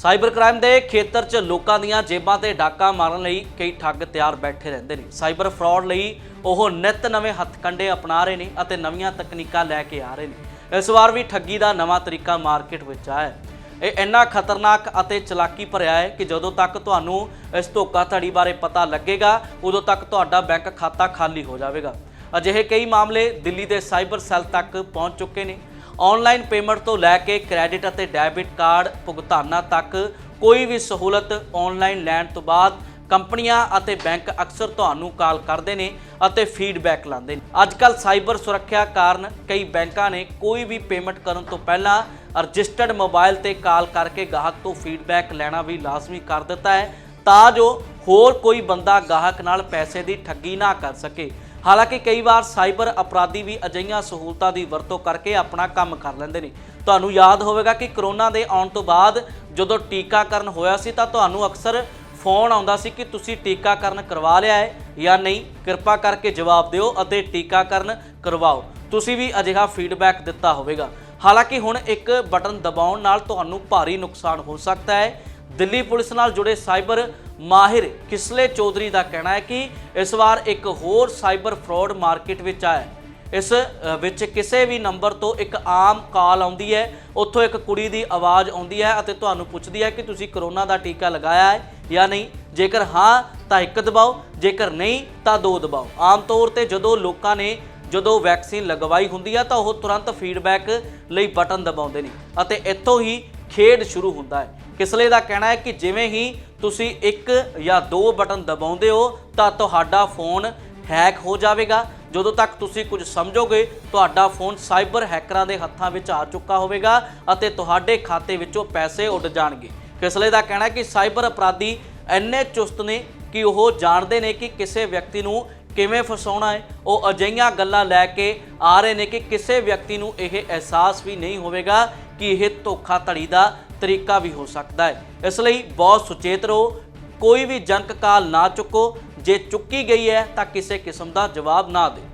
Cyber crime ਦੇ ਖੇਤਰ 'ਚ ਲੋਕਾਂ ਦੀਆਂ ਜੇਬਾਂ ਤੇ ਡਾਕਾ ਮਾਰਨ ਲਈ ਕਈ ਠੱਗ ਤਿਆਰ ਬੈਠੇ ਰਹਿੰਦੇ ਨੇ। ਸਾਈਬਰ ਫਰਾਡ ਲਈ ਉਹ ਨਿਤ ਨਵੇਂ ਹੱਥਕੰਡੇ ਅਪਣਾ ਰਹੇ ਨੇ ਅਤੇ ਨਵੀਆਂ ਤਕਨੀਕਾਂ ਲੈ ਕੇ ਆ ਰਹੇ ਨੇ। ਇਸ ਵਾਰ ਵੀ ਠੱਗੀ ਦਾ ਨਵਾਂ ਤਰੀਕਾ ਮਾਰਕੀਟ ਵਿੱਚ ਆਇਆ ਇਹ ਇੰਨਾ ਖਤਰਨਾਕ ਅਤੇ ਚਲਾਕੀ ਭਰਿਆ ਹੈ ਕਿ ਜਦੋਂ ਤੱਕ ਤੁਹਾਨੂੰ ਇਸ ਧੋਖਾਧੜੀ ਬਾਰੇ ਪਤਾ ਲੱਗੇਗਾ, ਉਦੋਂ ਤੱਕ ਤੁਹਾਡਾ ਬੈਂਕ ਖਾਤਾ ਖਾਲੀ ਹੋ ਜਾਵੇਗਾ। ਅਜਿਹੇ ਕਈ ਮਾਮਲੇ ਦਿੱਲੀ ਦੇ ਸਾਈਬਰ ਸੈੱਲ ਤੱਕ ਪਹੁੰਚ ਚੁੱਕੇ ਨੇ। ਆਨਲਾਈਨ ਪੇਮੈਂਟ ਤੋਂ ਲੈ ਕੇ ਕ੍ਰੈਡਿਟ ਅਤੇ ਡੈਬਿਟ ਕਾਰਡ ਭੁਗਤਾਨਾਂ ਤੱਕ ਕੋਈ ਵੀ ਸਹੂਲਤ ਆਨਲਾਈਨ ਲੈਣ ਤੋਂ ਬਾਅਦ ਕੰਪਨੀਆਂ ਅਤੇ ਬੈਂਕ ਅਕਸਰ ਤੁਹਾਨੂੰ ਕਾਲ ਕਰਦੇ ਨੇ ਅਤੇ ਫੀਡਬੈਕ ਲਾਉਂਦੇ ਨੇ। ਅੱਜ ਕੱਲ ਸਾਈਬਰ ਸੁਰੱਖਿਆ ਕਾਰਨ ਕਈ ਬੈਂਕਾਂ ਨੇ ਕੋਈ ਵੀ ਪੇਮੈਂਟ ਕਰਨ ਤੋਂ ਪਹਿਲਾਂ ਰਜਿਸਟਰਡ ਮੋਬਾਈਲ ਤੇ ਕਾਲ ਕਰਕੇ ਗਾਹਕ ਤੋਂ ਫੀਡਬੈਕ ਲੈਣਾ ਵੀ ਲਾਜ਼ਮੀ ਕਰ ਦਿੱਤਾ ਹੈ ਤਾਂ ਜੋ ਹੋਰ ਕੋਈ ਬੰਦਾ ਗਾਹਕ ਨਾਲ ਪੈਸੇ ਦੀ ਠੱਗੀ ਨਾ ਕਰ ਸਕੇ। ਹਾਲਾਂਕਿ ਕਈ ਵਾਰ ਸਾਈਬਰ ਅਪਰਾਧੀ ਵੀ ਅਜਿਹੀਆਂ ਸਹੂਲਤਾਂ ਦੀ ਵਰਤੋਂ ਕਰਕੇ ਆਪਣਾ ਕੰਮ ਕਰ ਲੈਂਦੇ ਨੇ। ਤੁਹਾਨੂੰ ਯਾਦ ਹੋਵੇਗਾ ਕਿ ਕਰੋਨਾ ਦੇ ਆਉਣ ਤੋਂ ਬਾਅਦ ਜਦੋਂ ਟੀਕਾਕਰਨ ਹੋਇਆ ਸੀ ਤਾਂ ਤੁਹਾਨੂੰ ਅਕਸਰ ਫੋਨ ਆਉਂਦਾ ਸੀ ਕਿ ਤੁਸੀਂ ਟੀਕਾਕਰਨ ਕਰਵਾ ਲਿਆ ਹੈ ਜਾਂ ਨਹੀਂ। ਕਿਰਪਾ ਕਰਕੇ ਜਵਾਬ ਦਿਓ ਅਤੇ ਟੀਕਾਕਰਨ ਕਰਵਾਓ। ਤੁਸੀਂ ਵੀ ਅਜਿਹਾ ਫੀਡਬੈਕ ਦਿੱਤਾ ਹੋਵੇਗਾ। ਹਾਲਾਂਕਿ ਹੁਣ ਇੱਕ ਬਟਨ ਦਬਾਉਣ ਨਾਲ ਤੁਹਾਨੂੰ ਭਾਰੀ ਨੁਕਸਾਨ ਹੋ ਸਕਦਾ ਹੈ। ਦਿੱਲੀ ਪੁਲਿਸ ਨਾਲ ਜੁੜੇ ਸਾਈਬਰ ਮਾਹਿਰ ਕਿਸਲੇ ਚੌਧਰੀ ਦਾ ਕਹਿਣਾ ਹੈ ਕਿ ਇਸ ਵਾਰ ਇੱਕ ਹੋਰ ਸਾਈਬਰ ਫਰਾਡ ਮਾਰਕੀਟ ਵਿੱਚ ਆਇਆ ਇਸ ਵਿੱਚ ਕਿਸੇ ਵੀ ਨੰਬਰ ਤੋਂ ਇੱਕ ਆਮ ਕਾਲ ਆਉਂਦੀ ਹੈ, ਉੱਥੋਂ ਇੱਕ ਕੁੜੀ ਦੀ ਆਵਾਜ਼ ਆਉਂਦੀ ਹੈ ਅਤੇ ਤੁਹਾਨੂੰ ਪੁੱਛਦੀ ਹੈ ਕਿ ਤੁਸੀਂ ਕਰੋਨਾ ਦਾ ਟੀਕਾ ਲਗਾਇਆ ਹੈ ਜਾਂ ਨਹੀਂ। ਜੇਕਰ ਹਾਂ, ਤਾਂ ਇੱਕ ਦਬਾਓ, ਜੇਕਰ ਨਹੀਂ, ਤਾਂ ਦੋ ਦਬਾਓ। ਆਮ ਤੌਰ ਤੇ ਜਦੋਂ ਲੋਕਾਂ ਨੇ ਜਦੋਂ ਵੈਕਸੀਨ ਲਗਵਾਈ ਹੁੰਦੀ ਹੈ ਤਾਂ ਉਹ ਤੁਰੰਤ ਫੀਡਬੈਕ ਲਈ ਬਟਨ ਦਬਾਉਂਦੇ ਨੇ ਅਤੇ ਇੱਥੋਂ ਹੀ ਖੇਡ ਸ਼ੁਰੂ ਹੁੰਦਾ ਹੈ। ਕਿਸਲੇ ਦਾ ਕਹਿਣਾ ਹੈ ਕਿ ਜਿਵੇਂ ਹੀ ਤੁਸੀਂ ਇੱਕ ਜਾਂ ਦੋ ਬਟਨ ਦਬਾਉਂਦੇ ਹੋ, ਤਾਂ ਤੁਹਾਡਾ ਫੋਨ ਹੈਕ ਹੋ ਜਾਵੇਗਾ। ਜਦੋਂ ਤੱਕ ਤੁਸੀਂ ਕੁਝ ਸਮਝੋਗੇ, ਤੁਹਾਡਾ ਫੋਨ ਸਾਈਬਰ ਹੈਕਰਾਂ ਦੇ ਹੱਥਾਂ ਵਿੱਚ ਆ ਚੁੱਕਾ ਹੋਵੇਗਾ ਅਤੇ ਤੁਹਾਡੇ ਖਾਤੇ ਵਿੱਚੋਂ ਪੈਸੇ ਉੱਡ ਜਾਣਗੇ। ਕਿਸਲੇ ਦਾ ਕਹਿਣਾ ਹੈ ਕਿ ਸਾਈਬਰ ਅਪਰਾਧੀ ਇੰਨੇ ਚੁਸਤ ਨੇ ਕਿ ਉਹ ਜਾਣਦੇ ਨੇ ਕਿ ਕਿਸੇ ਵਿਅਕਤੀ ਨੂੰ ਕਿਵੇਂ ਫਸਾਉਣਾ ਹੈ। ਉਹ ਅਜਿਹੀਆਂ ਗੱਲਾਂ ਲੈ ਕੇ ਆ ਰਹੇ ਨੇ ਕਿ ਕਿਸੇ ਵਿਅਕਤੀ ਨੂੰ ਇਹ ਅਹਿਸਾਸ ਵੀ ਨਹੀਂ ਹੋਵੇਗਾ ਕਿ ਇਹ ਧੋਖਾਧੜੀ ਦਾ ਤਰੀਕਾ ਵੀ ਹੋ ਸਕਦਾ ਹੈ। ਇਸ ਲਈ ਬਹੁਤ ਸੁਚੇਤ ਰਹੋ। ਕੋਈ ਵੀ ਜੰਕ ਕਾਲ ਨਾ ਚੁੱਕੋ। ਜੇ ਚੁੱਕੀ ਗਈ ਹੈ ਤਾਂ ਕਿਸੇ ਕਿਸਮ ਦਾ ਜਵਾਬ ਨਾ ਦਿਓ।